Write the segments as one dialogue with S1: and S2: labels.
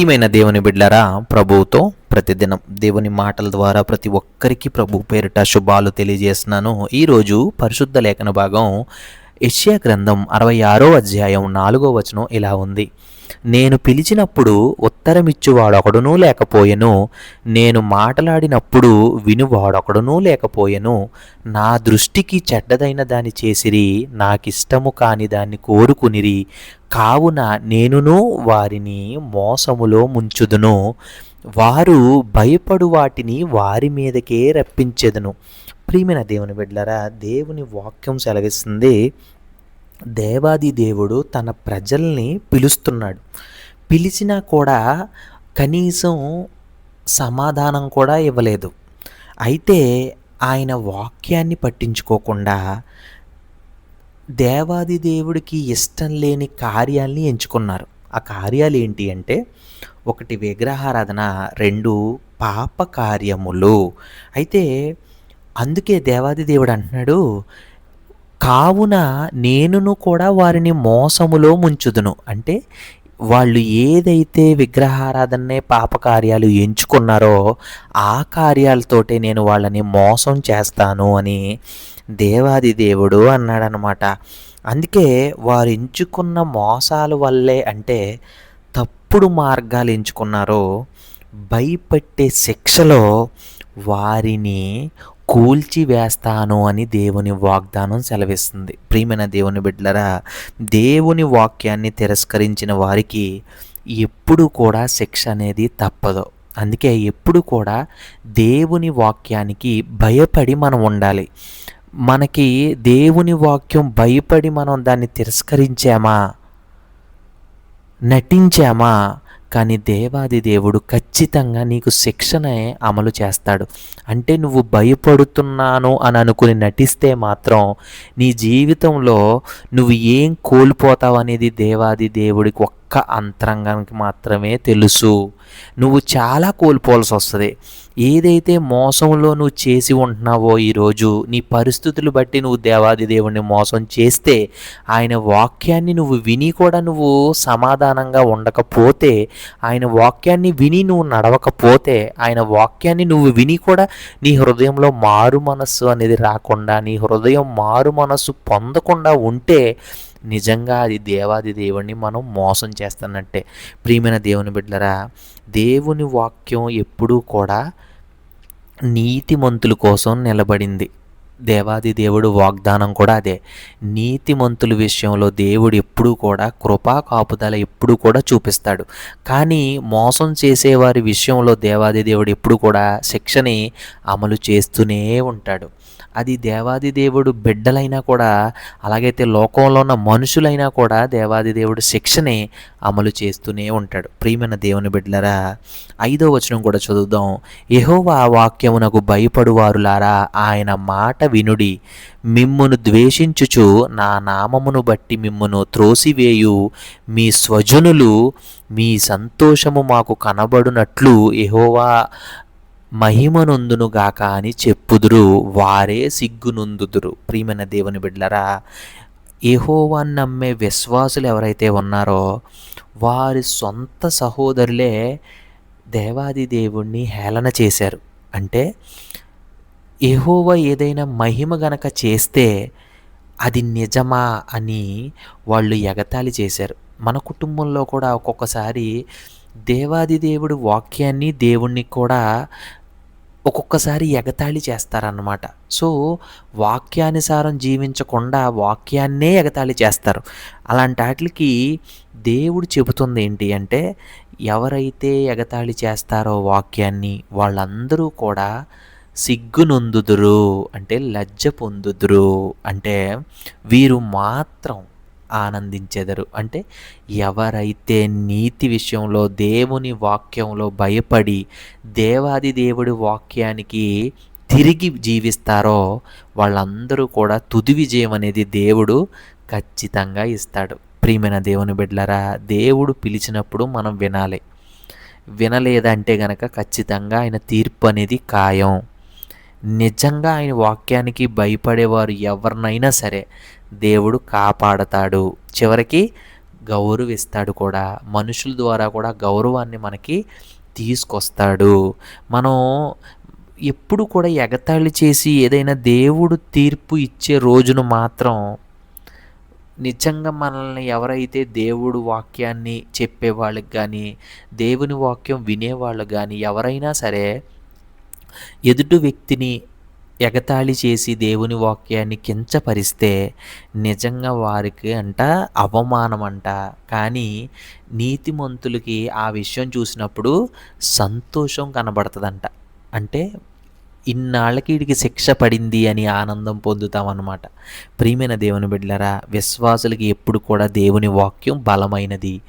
S1: ప్రియమైన దేవుని బిడ్లరా ప్రభువుతో ప్రతిదినం దేవుని మాటల ద్వారా ప్రతి ఒక్కరికి ప్రభు పేరిట శుభాలు తెలియజేస్తున్నాను. ఈరోజు పరిశుద్ధ లేఖన భాగం యెషయా గ్రంథం అరవై ఆరో అధ్యాయం నాలుగో వచనం ఇలా ఉంది. నేను పిలిచినప్పుడు ఉత్తరమిచ్చువాడొకడునూ లేకపోయెను. నేను మాట్లాడినప్పుడు వినువాడొకడునూ లేకపోయెను. నా దృష్టికి చెడ్డదైన దాన్ని చేసిరి నాకిష్టము కాని దాన్ని కోరుకునిరి. కావున నేనును వారిని మోసములో ముంచుదును. వారు భయపడు వాటిని వారి మీదకే రప్పించెదను. ప్రియమైన దేవుని బిడ్డలరా దేవుని వాక్యం సెలవిస్తుంది. దేవాది దేవుడు తన ప్రజల్ని పిలుస్తున్నాడు. పిలిచినా కూడా కనీసం సమాధానం కూడా ఇవ్వలేదు. అయితే ఆయన వాక్యాన్ని పట్టించుకోకుండా దేవాది దేవుడికి ఇష్టం లేని కార్యాల్ని ఎంచుకున్నారు. ఆ కార్యాలు ఏంటి అంటే ఒకటి విగ్రహారాధన రెండు పాప కార్యములు అయితే అందుకే దేవాది దేవుడు అంటున్నాడు కావున నేనును కూడా వారిని మోసములో ముంచుదును. అంటే వాళ్ళు ఏదైతే విగ్రహారాధనే పాపకార్యాలు ఎంచుకున్నారో ఆ కార్యాలతోటే నేను వాళ్ళని మోసం చేస్తాను అని దేవాది దేవుడు అన్నాడనమాట. అందుకే వారు ఎంచుకున్న మోసాల వల్లే అంటే తప్పుడు మార్గాలు ఎంచుకున్నారో భయపెట్టే శిక్షలో వారిని కూల్చివేస్తాను అని దేవుని వాగ్దానం సెలవిస్తుంది. ప్రియమైన దేవుని బిడ్డలరా దేవుని వాక్యాన్ని తిరస్కరించిన వారికి ఎప్పుడు కూడా శిక్ష అనేది తప్పదు. అందుకే ఎప్పుడు కూడా దేవుని వాక్యానికి భయపడి మనం ఉండాలి. మనకి దేవుని వాక్యం భయపడి మనం దాన్ని తిరస్కరించామా? నటించామా? కానీ దేవాది దేవుడు ఖచ్చితంగా నీకు శిక్షనే అమలు చేస్తాడు. అంటే నువ్వు భయపడుతున్నాను అని అనుకుని నటిస్తే మాత్రం నీ జీవితంలో నువ్వు ఏం కోల్పోతావు అనేది దేవాది దేవుడికి ఒక్క అంతరంగానికి మాత్రమే తెలుసు. నువ్వు చాలా కోల్పోవాల్సి వస్తుంది ఏదైతే మోసంలో నువ్వు చేసి ఉంటున్నావో ఈరోజు నీ పరిస్థితులు బట్టి నువ్వు దేవాది దేవుణ్ణి మోసం చేస్తే ఆయన వాక్యాన్ని నువ్వు విని కూడా నువ్వు సమాధానంగా ఉండకపోతే ఆయన వాక్యాన్ని విని నువ్వు నడవకపోతే ఆయన వాక్యాన్ని నువ్వు విని కూడా నీ హృదయంలో మారు మనస్సు అనేది రాకుండా నీ హృదయం మారు మనస్సు పొందకుండా ఉంటే నిజంగా అది దేవాది దేవుణ్ణి మనం మోసం చేస్తున్నట్టే. ప్రియమైన దేవుని బిడ్డలరా దేవుని వాక్యం ఎప్పుడూ కూడా నీతిమంతుల కోసం నిలబడింది. దేవాది దేవుడు వాగ్దానం కూడా అదే. నీతిమంతుల విషయంలో దేవుడు ఎప్పుడూ కూడా కృపా కాపుదల ఎప్పుడూ కూడా చూపిస్తాడు. కానీ మోసం చేసేవారి విషయంలో దేవాది దేవుడు ఎప్పుడు కూడా శిక్షని అమలు చేస్తూనే ఉంటాడు. అది దేవాది దేవుడు బిడ్డలైనా కూడా అలాగైతే లోకంలో ఉన్న మనుషులైనా కూడా దేవాది దేవుడు శిక్షని అమలు చేస్తూనే ఉంటాడు. ప్రియమైన దేవుని బిడ్డలరా ఐదో వచనం కూడా చదువుదాం. యహోవా వాక్యమునకు భయపడువారులారా ఆయన మాట వినుడి. మిమ్మును ద్వేషించుచు నా నామమును బట్టి మిమ్మును త్రోసివేయు. మీ స్వజనులు మీ సంతోషము మాకు కనబడునట్లు యెహోవా మహిమనొందునుగాక అని చెప్పుదురు. వారే సిగ్గునొందుదురు. ప్రియమైన దేవుని బిడ్డరా ఏహోవాన్ని నమ్మే విశ్వాసులు ఎవరైతే ఉన్నారో వారి సొంత సహోదరులే దేవాది దేవుణ్ణి హేళన చేశారు. అంటే ఎహోవా ఏదైనా మహిమ గనక చేస్తే అది నిజమా అని వాళ్ళు ఎగతాళి చేశారు. మన కుటుంబంలో కూడా ఒక్కొక్కసారి దేవాది దేవుడు వాక్యాన్ని దేవుణ్ణి కూడా ఒక్కొక్కసారి ఎగతాళి చేస్తారన్నమాట. సో వాక్యానుసారం జీవించకుండా వాక్యాన్నే ఎగతాళి చేస్తారు. అలాంటి వాటికి దేవుడు చెబుతుంది ఏంటి అంటే ఎవరైతే ఎగతాళి చేస్తారో వాక్యాన్ని వాళ్ళందరూ కూడా సిగ్గునొందుదురు అంటే లజ్జ పొందుదురు అంటే వీరు మాత్రం ఆనందించెదరు. అంటే ఎవరైతే నీతి విషయంలో దేవుని వాక్యంలో భయపడి దేవాది దేవుడి వాక్యానికి తిరిగి జీవిస్తారో వాళ్ళందరూ కూడా తుది విజయం అనేది దేవుడు ఖచ్చితంగా ఇస్తాడు. ప్రియమైన దేవుని బిడ్డలరా దేవుడు పిలిచినప్పుడు మనం వినాలి. వినలేదంటే గనక ఖచ్చితంగా ఆయన తీర్పు అనేది ఖాయం. నిజంగా ఆయన వాక్యానికి భయపడేవారు ఎవరినైనా సరే దేవుడు కాపాడతాడు. చివరికి గౌరవిస్తాడు కూడా. మనుషుల ద్వారా కూడా గౌరవాన్ని మనకి తీసుకొస్తాడు. మనం ఎప్పుడు కూడా ఎగతాళి చేసి ఏదైనా దేవుడు తీర్పు ఇచ్చే రోజును మాత్రం నిజంగా మనల్ని ఎవరైతే దేవుడు వాక్యాన్ని చెప్పేవాళ్ళకి కానీ దేవుని వాక్యం వినేవాళ్ళు కానీ ఎవరైనా సరే ఎదుటి వ్యక్తిని ఎగతాళి చేసి దేవుని వాక్యాన్ని కించపరిస్తే నిజంగా వారికి అంట అవమానం అంట కానీ నీతిమంతులకి ఆ విషయం చూసినప్పుడు సంతోషం కనబడుతుందంట. అంటే ఇన్నాళ్ళకి వీడికి శిక్ష పడింది అని ఆనందం పొందుతామన్నమాట. ప్రియమైన దేవుని బిడ్డలరా విశ్వాసులకి ఎప్పుడు కూడా దేవుని వాక్యం బలమైనది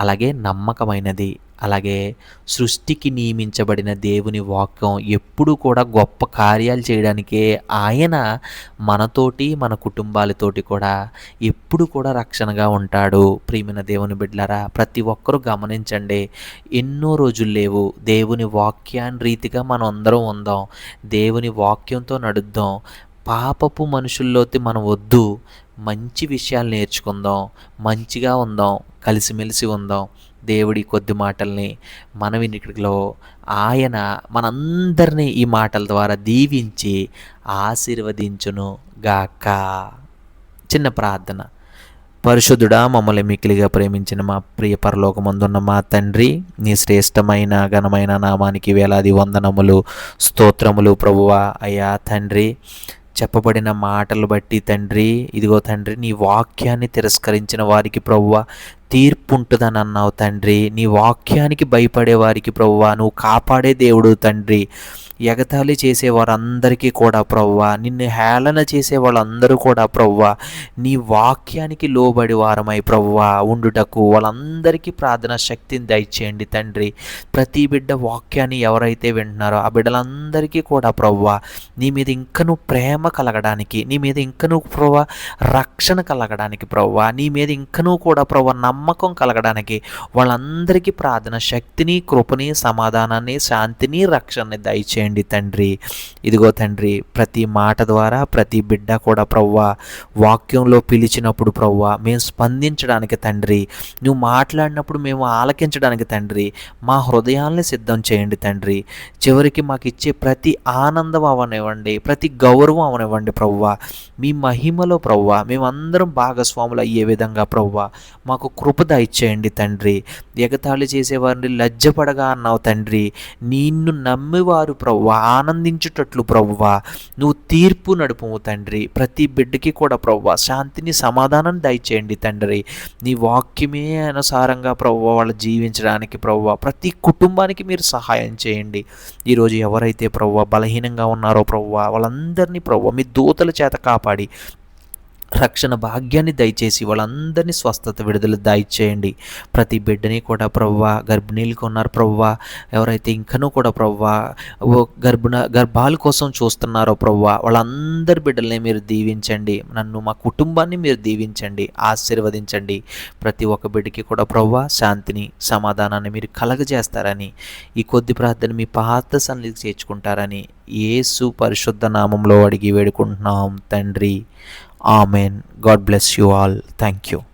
S1: అలాగే నమ్మకమైనది అలాగే సృష్టికి నియమించబడిన దేవుని వాక్యం ఎప్పుడు కూడా గొప్ప కార్యాలు చేయడానికే ఆయన మనతోటి మన కుటుంబాలతోటి కూడా ఎప్పుడు కూడా రక్షణగా ఉంటాడు. ప్రియమైన దేవుని బిడ్డలారా ప్రతి ఒక్కరూ గమనించండి ఎన్నో రోజులు లేవు. దేవుని వాక్యాన్ని రీతిగా మనం అందరం ఉందాం. దేవుని వాక్యంతో నడుద్దాం. పాపపు మనుషుల్లోకి మనం వద్దు. మంచి విషయాలు నేర్చుకుందాం. మంచిగా ఉందాం. కలిసిమెలిసి ఉందాం. దేవుడి కొద్ది మాటల్ని మన వినికిడిలో ఆయన మనందరినీ ఈ మాటల ద్వారా దీవించి ఆశీర్వదించును గాక. చిన్న ప్రార్థన. పరిశుద్ధుడా మమ్మల్ని మిక్కిలిగా ప్రేమించిన మా ప్రియ పరలోకమందున్న మా తండ్రి నీ శ్రేష్టమైన ఘనమైన నామానికి వేలాది వందనములు స్తోత్రములు ప్రభువా. అయ్యా తండ్రి చెప్పబడిన మాటలు బట్టి తండ్రి ఇదిగో తండ్రి నీ వాక్యాన్ని తిరస్కరించిన వారికి ప్రవ్వ తీర్పు ఉంటుందని అన్నావు తండ్రి. నీ వాక్యానికి భయపడే వారికి ప్రవ్వా నువ్వు కాపాడే దేవుడు తండ్రి. ఎగతాళి చేసే వారందరికీ కూడా ప్రవ్వా నిన్ను హేళన చేసే వాళ్ళందరూ కూడా ప్రవ్వా నీ వాక్యానికి లోబడి వారమై ప్రవ్వా ఉండుటకు వాళ్ళందరికీ ప్రార్థన శక్తిని దయచేయండి తండ్రి. ప్రతి బిడ్డ వాక్యాన్ని ఎవరైతే వింటున్నారో ఆ బిడ్డలందరికీ కూడా ప్రవ్వా నీ మీద ఇంకను ప్రేమ కలగడానికి నీ మీద ఇంకను ప్రవ్వా రక్షణ కలగడానికి ప్రవ్వా నీ మీద ఇంకనూ కూడా ప్రవ్వ నమ్మకం కలగడానికి వాళ్ళందరికీ ప్రార్థన శక్తిని కృపని సమాధానాన్ని శాంతిని రక్షణని దయచేయండి తండ్రి. ఇదిగో తండ్రి ప్రతి మాట ద్వారా ప్రతి బిడ్డ కూడా ప్రవ్వా వాక్యంలో పిలిచినప్పుడు ప్రవ్వా మేము స్పందించడానికి తండ్రి నువ్వు మాట్లాడినప్పుడు మేము ఆలకించడానికి తండ్రి మా హృదయాల్ని సిద్ధం చేయండి తండ్రి. చివరికి మాకు ఇచ్చే ప్రతి ఆనందం అవనివ్వండి ప్రతి గౌరవం అవనివ్వండి ప్రవ్వా. మీ మహిమలో ప్రవ్వా మేమందరం భాగస్వాములు అయ్యే విధంగా ప్రవ్వా. మాకు కృపద ఇచ్చేయండి తండ్రి. ఎగతాళి చేసేవారిని లజ్జపడగా అన్నావు తండ్రి. నిన్ను నమ్మివారు ప్రవ్వ ఆనందించుటట్లు ప్రవ్వ. నువ్వు తీర్పు నడుపు తండ్రి. ప్రతి బిడ్డకి కూడా ప్రవ్వ శాంతిని సమాధానం దయచేయండి తండ్రి. నీ వాక్యమే అనుసారంగా ప్రవ్వ వాళ్ళు జీవించడానికి ప్రవ్వ. ప్రతి కుటుంబానికి మీరు సహాయం చేయండి. ఈరోజు ఎవరైతే ప్రవ్వ బలహీనంగా ఉన్నారో ప్రవ్వ వాళ్ళందరినీ ప్రవ్వ మీ దూతల చేత కాపాడి రక్షణ భాగ్యాన్ని దయచేసి వాళ్ళందరినీ స్వస్థత విడుదల దయచేయండి. ప్రతి బిడ్డని కూడా ప్రవ్వ గర్భిణీలకు ఉన్నారు ప్రవ్వ ఎవరైతే ఇంకనూ కూడా ప్రవ్వ గర్భిణ గర్భాల కోసం చూస్తున్నారో ప్రవ్వ వాళ్ళందరి బిడ్డల్ని మీరు దీవించండి. నన్ను మా కుటుంబాన్ని మీరు దీవించండి ఆశీర్వదించండి. ప్రతి ఒక్క బిడ్డకి కూడా ప్రవ్వ శాంతిని సమాధానాన్ని మీరు కలగజేస్తారని ఈ కొద్ది ప్రార్థన మీ పాత సన్నిధికి చేర్చుకుంటారని ఏసు పరిశుద్ధ నామంలో అడిగి వేడుకుంటున్నాం తండ్రి. Amen. God bless you all. Thank you.